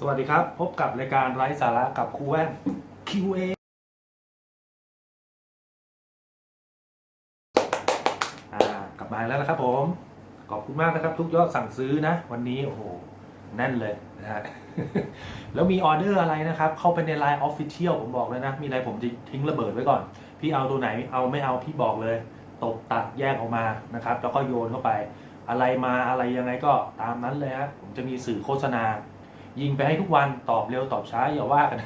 สวัสดีครับ พบกับรายการไร้สาระกับครูแว่น QA อ่ากลับมาแล้วนะครับผม ขอบคุณมากนะครับ ทุกยอดสั่งซื้อนะ วันนี้โอ้โหแน่นเลยนะฮะแล้วมีออเดอร์อะไรนะครับ เข้าไปใน Line Official ผมบอกเลยนะ มีอะไรผมจะทิ้งระเบิดไว้ก่อน พี่เอาตัวไหนเอาไม่เอาพี่บอกเลย ตกตัดแยกออกมานะครับ แล้วก็โยนเข้าไป อะไรมาอะไรยังไงก็ตามนั้นเลยฮะผมจะมีสื่อโฆษณา ยิงไปให้ทุกวันตอบเร็วตอบช้าอย่าว่ากัน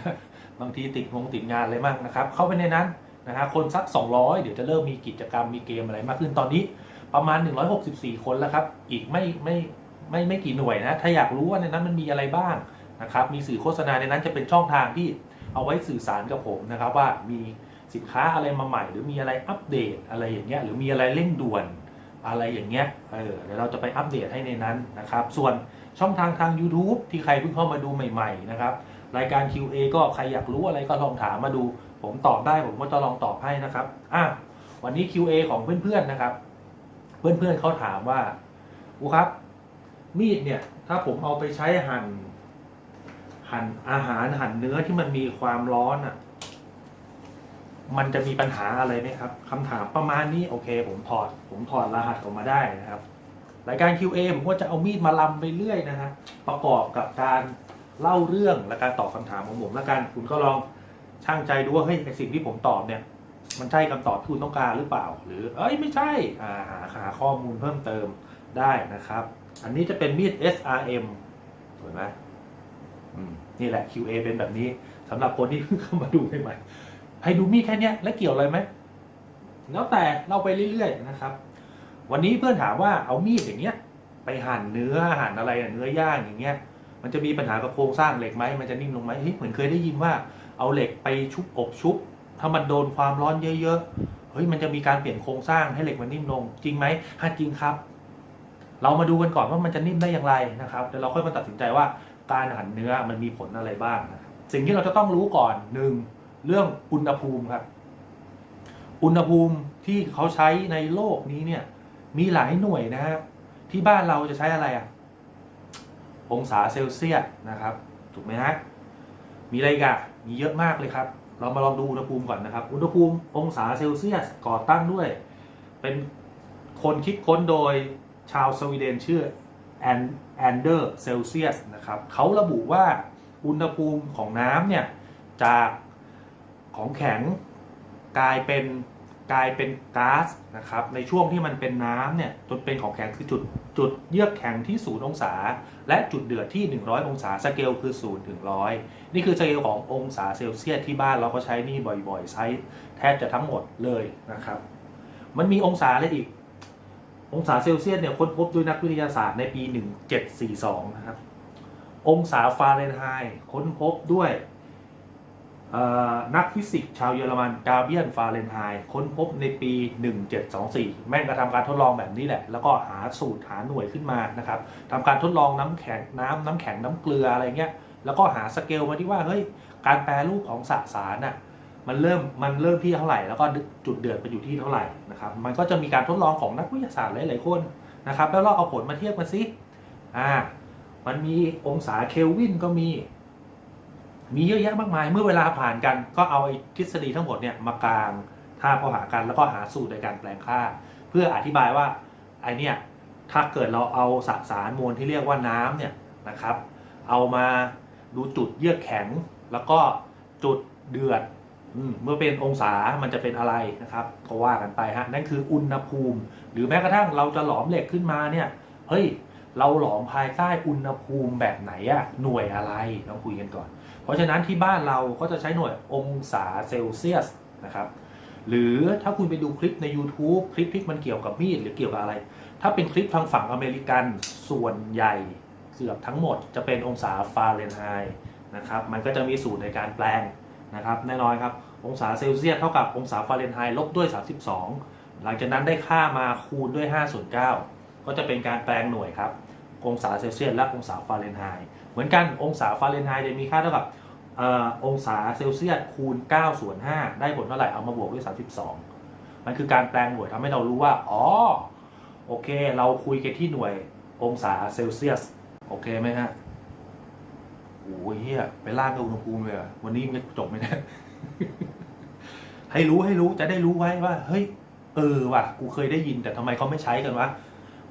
บางทีติดงงติดงานอะไรมากนะครับ เข้าไปในนั้นนะฮะคนสัก 200 เดี๋ยวจะเริ่มมีกิจกรรมมีเกมอะไรมากขึ้นตอนนี้ประมาณ 164 คนแล้วครับ อีกไม่ไม่ไม่ไม่กี่หน่วยนะ ถ้าอยากรู้ว่าในนั้นมันมีอะไรบ้างนะครับ มีสื่อโฆษณาในนั้นจะเป็นช่องทางที่เอาไว้สื่อสารกับผมนะครับ ว่ามีสินค้าอะไรมาใหม่ หรือมีอะไรอัปเดตอะไรอย่างเงี้ยหรือมีอะไรเร่งด่วนอะไรอย่างเงี้ย เออเดี๋ยวเราจะไปอัปเดตให้ในนั้นนะครับ ส่วน ช่องทางทาง YouTube ที่ใครเพิ่งเข้ามาดูใหม่ ๆ นะครับ รายการ QA ก็ใครอยากรู้อะไรก็ลองถามมาดู ผมตอบได้ผมก็จะลองตอบให้นะครับอะวันนี้ QA ของเพื่อนๆนะครับ เพื่อนๆเขาถามว่าครูครับ มีดเนี่ย ถ้าผมเอาไปใช้หั่นหั่นอาหารหั่นเนื้อที่มันมีความร้อนอะ มันจะมีปัญหาอะไรไหมครับคำถามประมาณนี้โอเค ผมถอด ผมถอดรหัสออกมาได้นะครับ รายการ QA ผมก็จะเอามีดมาลำไปเรื่อยนะฮะประกอบกับการเล่าเรื่องและการตอบคำถามของผมและกันคุณก็ลองช่างใจดูว่าเฮ้ยไอสิ่งที่ผมตอบเนี่ย มันใช่คำตอบที่คุณต้องการหรือเปล่า หรือเอ้ยไม่ใช่อ่าหาหาข้อมูลเพิ่มเติมได้นะครับ อันนี้จะเป็นมีด SRM เห็นไหมอืมนี่แหละ QA เป็นแบบนี้สำหรับคนที่เพิ่งเข้ามาดูใหม่ๆให้ดูมีดแค่เนี้ยแล้วเกี่ยวอะไรไหมแล้วแต่เล่าไปเรื่อยๆนะครับ วันนี้เพื่อนถามว่าเอามีดอย่างเงี้ย ไปหั่นเนื้อหั่นอะไรเนื้อย่างอย่างเงี้ย มันจะมีปัญหากับโครงสร้างเหล็กไหมมันจะนิ่มลงไหมเฮ้ยเหมือนเคยได้ยินว่าเอาเหล็กไปชุบอบชุบ ถ้ามันโดนความร้อนเยอะๆเฮ้ยมันจะมีการเปลี่ยนโครงสร้างให้เหล็กมันนิ่มลง จริงไหมฮะจริงครับ เรามาดูกันก่อนว่ามันจะนิ่มได้อย่างไรนะครับเดี๋ยวเราค่อยมาตัดสินใจว่าการหั่นเนื้อมันมีผลอะไรบ้างนะสิ่งที่เราจะต้องรู้ก่อนหนึ่งเรื่องอุณหภูมิครับ อุณหภูมิที่เขาใช้ในโลกนี้เนี่ย มีหลายหน่วยนะฮะที่บ้านเราจะใช้อะไรอะองศาเซลเซียสนะครับ ถูกไหมฮะมีอะไรกันมีเยอะมากเลยครับ เรามาลองดูอุณหภูมิก่อนนะครับ อุณหภูมิองศาเซลเซียสก่อตั้งด้วย เป็นคนคิดค้นโดยชาวสวีเดนชื่อแอนแอนเดอร์เซลเซียสนะครับเขาระบุว่าอุณหภูมิของน้ำเนี่ย จากของแข็งกลายเป็น กลายเป็นก๊าซนะครับในช่วงที่มันเป็นน้ำเนี่ยจนเป็นของแข็งคือจุดจุดเยือกแข็งที่ 0 องศา และจุดเดือดที่ 100 องศาสเกลคือ0ถึง100 นี่คือสเกลขององศาเซลเซียสที่บ้านเราก็ใช้นี่บ่อยๆ ใช้แทบจะทั้งหมดเลยนะครับ มันมีองศาอะไรอีก องศาเซลเซียสเนี่ยค้นพบโดยนักวิทยาศาสตร์ในปี 1742 นะครับ องศาฟาเรนไฮต์ค้นพบด้วย นักฟิสิกส์ชาวเยอรมันกาเบียนฟาเรนไฮต์ค้นพบในปี 1724 แม่งก็ทำการทดลองแบบนี้แหละ แล้วก็หาสูตรหาหน่วยขึ้นมานะครับทำการทดลองน้ำแข็งน้ำน้ำแข็งน้ำเกลืออะไรเงี้ย แล้วก็หาสเกลมาที่ว่าเฮ้ยการแปรรูปของสสารน่ะมันเริ่มมันเริ่มที่เท่าไหร่แล้วก็จุดเดือดไปอยู่ที่เท่าไหร่นะครับมันก็จะมีการทดลองของนักวิทยาศาสตร์หลายๆคนนะครับแล้วเราเอาผลมาเทียบกันสิอ่ามันมีองศาเคลวินก็มี มีเยอะแยะมากมาย เมื่อเวลาผ่านกันก็เอาไอ้ทฤษฎีทั้งหมดเนี่ยมากลางท่าพอหากันแล้วก็หาสูตรในการแปลงค่า เพื่ออธิบายว่าไอเนี่ยถ้าเกิดเราเอาสสารมวลที่เรียกว่าน้ำเนี่ยนะครับ เอามาดูจุดเยือกแข็ง แล้วก็จุดเดือดอมเมื่อเป็นองศามันจะเป็นอะไรนะครับก็ว่ากันไปฮะนั่นคืออุณหภูมิ หรือแม้กระทั่งเราจะหลอมเหล็กขึ้นมาเนี่ยเฮ้ยเราหลอมภายใต้อุณหภูมิแบบไหนอะหน่วยอะไรเราคุยกันก่อน เพราะฉะนั้นที่บ้านเราก็จะใช้หน่วยองศาเซลเซียสนะครับ หรือถ้าคุณไปดูคลิปใน YouTube คลิปที่มันเกี่ยวกับมีดหรือเกี่ยวกับอะไร ถ้าเป็นคลิปทางฝั่งอเมริกันส่วนใหญ่เกือบทั้งหมดจะเป็นองศาฟาเรนไฮต์นะครับ มันก็จะมีสูตรในการแปลงนะครับ แน่นอนครับ องศาเซลเซียสเท่ากับองศาฟาเรนไฮต์ลบด้วย 32 หลังจากนั้นได้ค่ามาคูณด้วย5ส่วน9ก็จะเป็นการแปลงหน่วยครับ องศาเซลเซียสและองศาฟาเรนไฮต์ เหมือนกันองศาฟาเรนไฮต์จะมีค่าเท่ากับอองศาเซลเซียสคูณ9ส่วน5ได้ผลเท่าไหร่เอามาบวกด้วย 32 มันคือการแปลงหน่วยทำให้เรารู้ว่า อ๋อ โอเค เราคุยกันที่หน่วยองศาเซลเซียส โอเคไหมฮะโอ้ยเฮียไปลากกับอุณหภูมิเลยวันนี้มันจะจบไหมเนี่ยให้รู้ให้รู้จะได้รู้ไว้ว่า เฮ้ย เออว่ะ กูเคยได้ยินแต่ทำไมเขาไม่ใช้กันวะ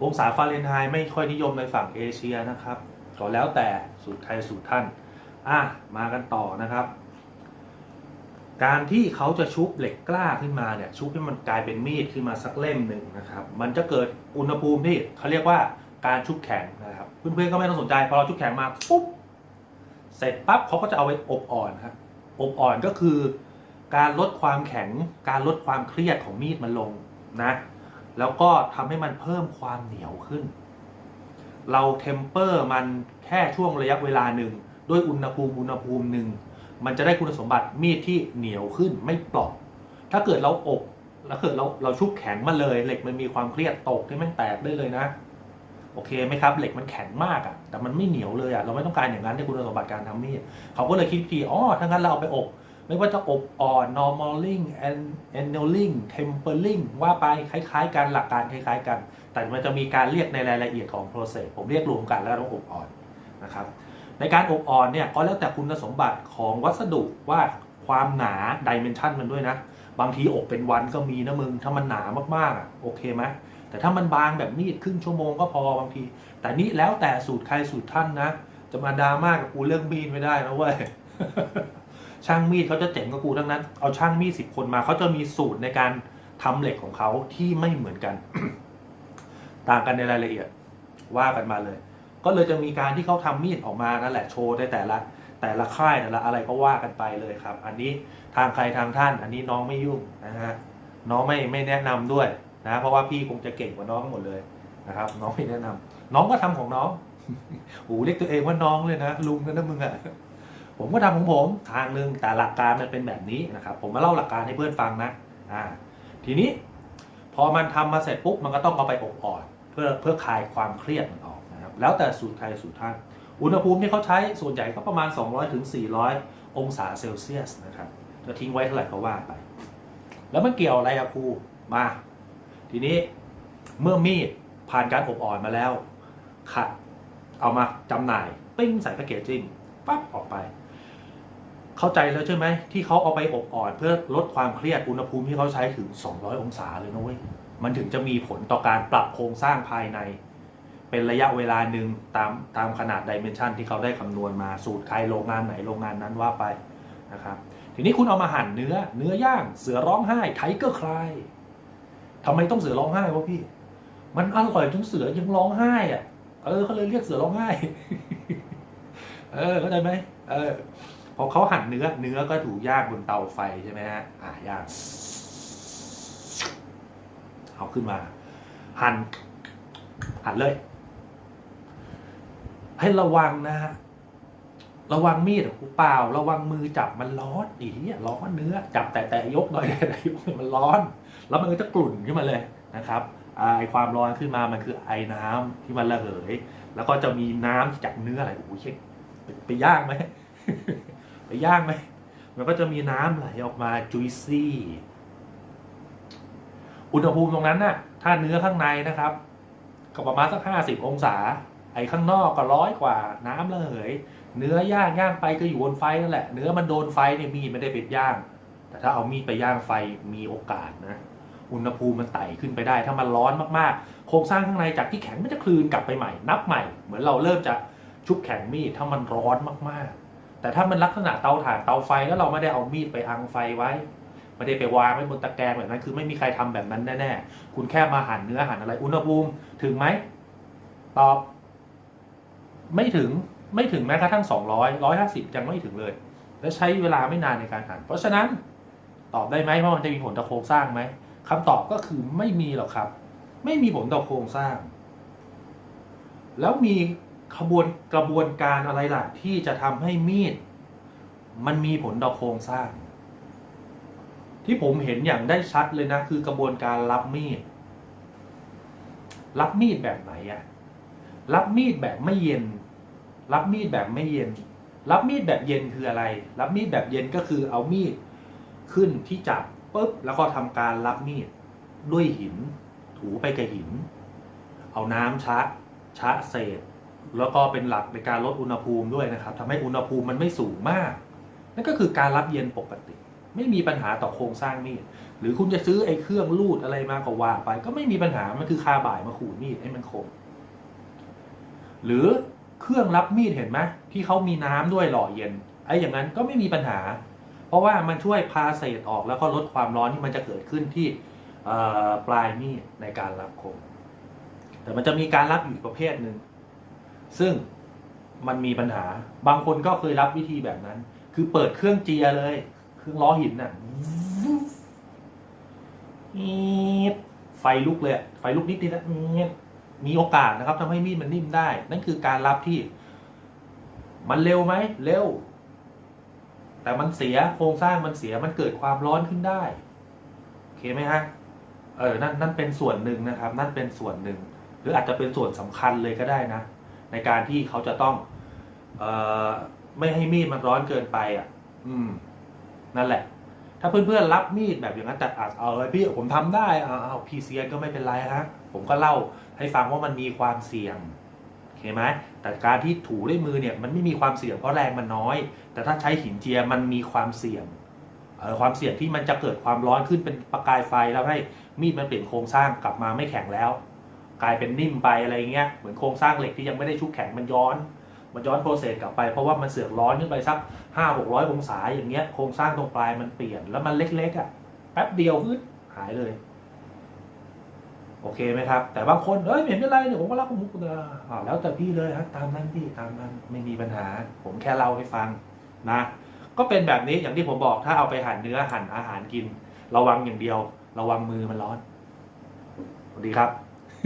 องศาฟาเรนไฮต์ไม่ค่อยนิยมในฝั่งเอเชียนะครับ ก็แล้วแต่สูตรใครสูตรท่าน อะ มากันต่อนะครับ การที่เขาจะชุบเหล็กกล้าขึ้นมาเนี่ย ชุบให้มันกลายเป็นมีดขึ้นมาสักเล่มหนึ่งนะครับ มันจะเกิดอุณหภูมิที่เขาเรียกว่าการชุบแข็งนะครับ เพื่อนๆก็ไม่ต้องสนใจ พอเราชุบแข็งมาปุ๊บ เสร็จปั๊บเขาก็จะเอาไปอบอ่อนครับอบอ่อนก็คือ การลดความแข็ง การลดความเครียดของมีดมันลงนะ แล้วก็ทำให้มันเพิ่มความเหนียวขึ้น เราเทมเปอร์มันแค่ช่วงระยะเวลาหนึ่งด้วยอุณหภูมิอุณหภูมิหนึ่งมันจะได้คุณสมบัติมีดที่เหนียวขึ้นไม่เปลอกถ้าเกิดเราอบแล้วเกิดเราเราชุบแข็งมาเลย เหล็กมันมีความเครียดตกที่มันแตกได้เลยนะ โอเคไหมครับ เหล็กมันแข็งมากอะ่ะ แต่มันไม่เหนียวเลยอะ่ะเราไม่ต้องการอย่างนั้นในคุณสมบัติการทำมีดเขาก็เลยคิดวิธีอ๋อถ้างั้นเราเอาไปอบ ไม่ว่าจะอบอ่อน normaling and annealing tempering ว่าไปคล้าย ๆกันหลักการคล้าย ๆ กัน แต่มันจะมีการเรียกในรายละเอียดของ process ผมเรียกรวมกันแล้วต้องอบอ่อนนะครับ ในการอบอ่อนเนี่ยก็แล้วแต่คุณสมบัติของวัสดุว่าความหนา dimension มันด้วยนะ บางทีอบเป็นวันก็มีนะมึง ถ้ามันหนามากๆอะโอเคไหมแต่ถ้ามันบางแบบมีดครึ่งชั่วโมงก็พอบางที แต่นี่แล้วแต่สูตรใครสูตรท่านนะ จะมาดราม่ากับกูเรื่องมีดไม่ได้นะเว้ย ช่างมีดเขาจะเจ๋งกับกูทั้งนั้น เอาช่างมีดสิบคนมาเขาจะมีสูตรในการทำเหล็กของเขาที่ไม่เหมือนกัน ต่างกันในรายละเอียดว่ากันมาเลย ก็เลยจะมีการที่เขาทำมีดออกมานั่นแหละโชว์ได้แต่ละ แต่ละค่ายแต่ละอะไรก็ว่ากันไปเลยครับ อันนี้ทางใครทางท่าน อันนี้น้องไม่ยุ่งนะฮะน้องไม่ไม่แนะนำด้วยนะเพราะว่าพี่คงจะเก่งกว่าน้องหมดเลยนะครับ น้องไม่แนะนำน้องก็ทำของน้องโอ้เรียกตัวเองว่าน้องเลยนะลุงนะนะมึงอะ ผมก็ทำของผมทางหนึ่งแต่หลักการมันเป็นแบบนี้นะครับ ผมมาเล่าหลักการให้เพื่อนฟังนะอ่าทีนี้พอมันทำมาเสร็จปุ๊บมันก็ต้องเอาไปอบอ่อนเพื่อเพื่อคลายความเครียดมันออกนะครับ แล้วแต่สูตรใครสูตรท่าน อุณหภูมิที่เขาใช้ส่วนใหญ่ก็ประมาณ 200ถึง400 องศาเซลเซียสนะครับจะทิ้งไว้เท่าไหร่ก็ว่าไป แล้วมันเกี่ยวอะไรอะครูมา ทีนี้เมื่อมีดผ่านการอบอ่อนมาแล้วขัดเอามาจำหน่าย ปิ้งใส่แพคเกจจิ้งปั๊บออกไป เข้าใจแล้วใช่ไหมที่เขาเอาไปอบอ่อนเพื่อลดความเครียดอุณหภูมิที่เขาใช้ถึง 200 องศาเลยนะเว้ยมันถึงจะมีผลต่อการปรับโครงสร้างภายใน เป็นระยะเวลาหนึ่งตามตามขนาดดิเมนชันที่เขาได้คำนวณมาสูตรใครโรงงานไหนโรงงานนั้นว่าไปนะครับทีนี้คุณเอามาหั่นเนื้อ เนื้อย่างเสือร้องไห้ไทเกอร์คลายทำไมต้องเสือร้องไห้วะพี่ มันอร่อยจนเสือยังร้องไห้อะเออเขาเลยเรียกเสือร้องไห้ เออเข้าใจไหมเออ พอเขาหั่นเนื้อเนื้อก็ถูกย่างบนเตาไฟใช่ไหมฮะอ่าย่างเอาขึ้นมา หั่นหั่นเลย ให้ระวังนะฮะระวังมีดอะเปล่า ระวังมือจับมันร้อนอีเหี้ยร้อนเนื้อ จับแต่แต่ยกหน่อยแต่ยกมันร้อน แล้วมันก็จะกลุ่นขึ้นมาเลยนะครับไอความร้อนขึ้นมามันคือไอน้ำที่มันระเหย แล้วก็จะมีน้ำจากเนื้ออะไรโอ้โหเช็คไปย่างไหม ไปย่างไหมมันก็จะมีน้ำไหลออกมาจุยซี่อุณหภูมิตรงนั้นน่ะ ถ้าเนื้อข้างในนะครับ ก็ประมาณสักห้าสิบองศา ไอ้ข้างนอกก็ร้อยกว่า น้ำระเหย เนื้อย่างย่างไปก็อยู่บนไฟนั่นแหละ เนื้อมันโดนไฟเนี่ยมีดไม่ได้เป็นย่าง แต่ถ้าเอามีดไปย่างไฟมีโอกาสนะ อุณหภูมิมันไต่ขึ้นไปได้ ถ้ามันร้อนมากๆ โครงสร้างข้างในจากที่แข็งมันจะคลืนกลับไปใหม่ นับใหม่ เหมือนเราเริ่มจะชุบแข็งมีด ถ้ามันร้อนมากๆ แต่ถ้ามันลักษณะเตาถ่านเตาไฟแล้วเราไม่ได้เอามีดไปอังไฟไว้ไม่ได้ไปวางไว้บนตะแกรงแบบนั้น คือไม่มีใครทำแบบนั้นแน่ๆคุณแค่มาหั่นเนื้อหั่นอะไรอุณหภูมิถึงไหมตอบ ไม่ถึงไม่ถึงแม้กระทั่งสองร้อยร้อยห้าสิบยังไม่ถึงเลย และใช้เวลาไม่นานในการหั่น เพราะฉะนั้นตอบได้ไหมว่ามันจะมีผลต่อโครงสร้างไหมคำตอบก็คือไม่มีหรอกครับ ไม่มีผลต่อโครงสร้าง แล้วมี ขบวนกระบวนการอะไรล่ะที่จะทำให้มีด มันมีผลต่อโครงสร้าง ที่ผมเห็นอย่างได้ชัดเลยนะ คือกระบวนการรับมีด รับมีดแบบไหนอะรับมีดแบบไม่เย็น รับมีดแบบไม่เย็น รับมีดแบบเย็นคืออะไร รับมีดแบบเย็นก็คือเอามีดขึ้นที่จับปุ๊บแล้วก็ทำการรับมีดด้วยหิน ถูไปกับหิน เอาน้ำชะ ชะเศษ แล้วก็เป็นหลักในการลดอุณหภูมิด้วยนะครับทำให้อุณหภูมิมันไม่สูงมาก นั่นก็คือการรับเย็นปกติ ไม่มีปัญหาต่อโครงสร้างมีด หรือคุณจะซื้อไอ้เครื่องรูดอะไรมาก็ว่าไป ก็ไม่มีปัญหา มันคือคาบ่ายมาขูดมีดให้มันคม หรือเครื่องรับมีดเห็นไหมที่เขามีน้ำด้วยหล่อเย็น ไอ้อย่างนั้นก็ไม่มีปัญหา เพราะว่ามันช่วยพาเศษออกแล้วก็ลดความร้อนที่มันจะเกิดขึ้นที่ปลายมีดในการรับคม แต่มันจะมีการรับอีกประเภทหนึ่ง ซึ่งมันมีปัญหา บางคนก็เคยรับวิธีแบบนั้น คือเปิดเครื่องเจียเลย เครื่องล้อหินน่ะไฟลุกเลย ไฟลุกนิดนิดนะมีโอกาสนะครับทำให้มีดมันนิ่มได้ นั่นคือการรับที่ มันเร็วไหม เร็ว แต่มันเสียโครงสร้างมันเสียมันเกิดความร้อนขึ้นได้โอเคไหมฮะเออนั่นนั่นเป็นส่วนหนึ่งนะครับ นั่นเป็นส่วนหนึ่ง หรืออาจจะเป็นส่วนสำคัญเลยก็ได้นะ ในการที่เขาจะต้อง เออไม่ให้มีดมันร้อนเกินไปอะ อืม นั่นแหละ ถ้าเพื่อนๆรับมีดแบบอย่างนั้นแต่อาจเอาเอ้พี่ผมทำได้เอาเอาพีเซียนก็ไม่เป็นไรฮะผมก็เล่าให้ฟังว่ามันมีความเสี่ยงโอเคไหมแต่การที่ถูด้วยมือเนี่ย มันไม่มีความเสี่ยงเพราะแรงมันน้อย แต่ถ้าใช้หินเจียมันมีความเสี่ยงเออความเสี่ยงที่มันจะเกิดความร้อนขึ้นเป็นประกายไฟแล้วให้มีดมันเปลี่ยนโครงสร้างกลับมาไม่แข็งแล้ว กลายเป็นนิ่มไปอะไรเงี้ยเหมือนโครงสร้างเหล็กที่ยังไม่ได้ชุบแข็งมันย้อน มันย้อนโปรเซสกลับไปเพราะว่ามันเสือกร้อนขึ้นไปสักห้าหกร้อยองศาอย่างเงี้ยโครงสร้างตรงปลายมันเปลี่ยนแล้วมันเล็กๆอะแป๊บเดียวขึ้นหายเลย โอเคไหมครับ แต่บางคนเอ้ยไม่เห็นเป็นไรเนี่ยผมก็รักของมุกนะอ่าแล้วแต่พี่เลยฮะตามนั้นพี่ตามนั้นไม่มีปัญหา ผมแค่เล่าให้ฟังนะ ก็เป็นแบบนี้อย่างที่ผมบอกถ้าเอาไปหั่นเนื้อหั่นอาหารกิน ระวังอย่างเดียว ระวังมือมันร้อนสวัสดีครับ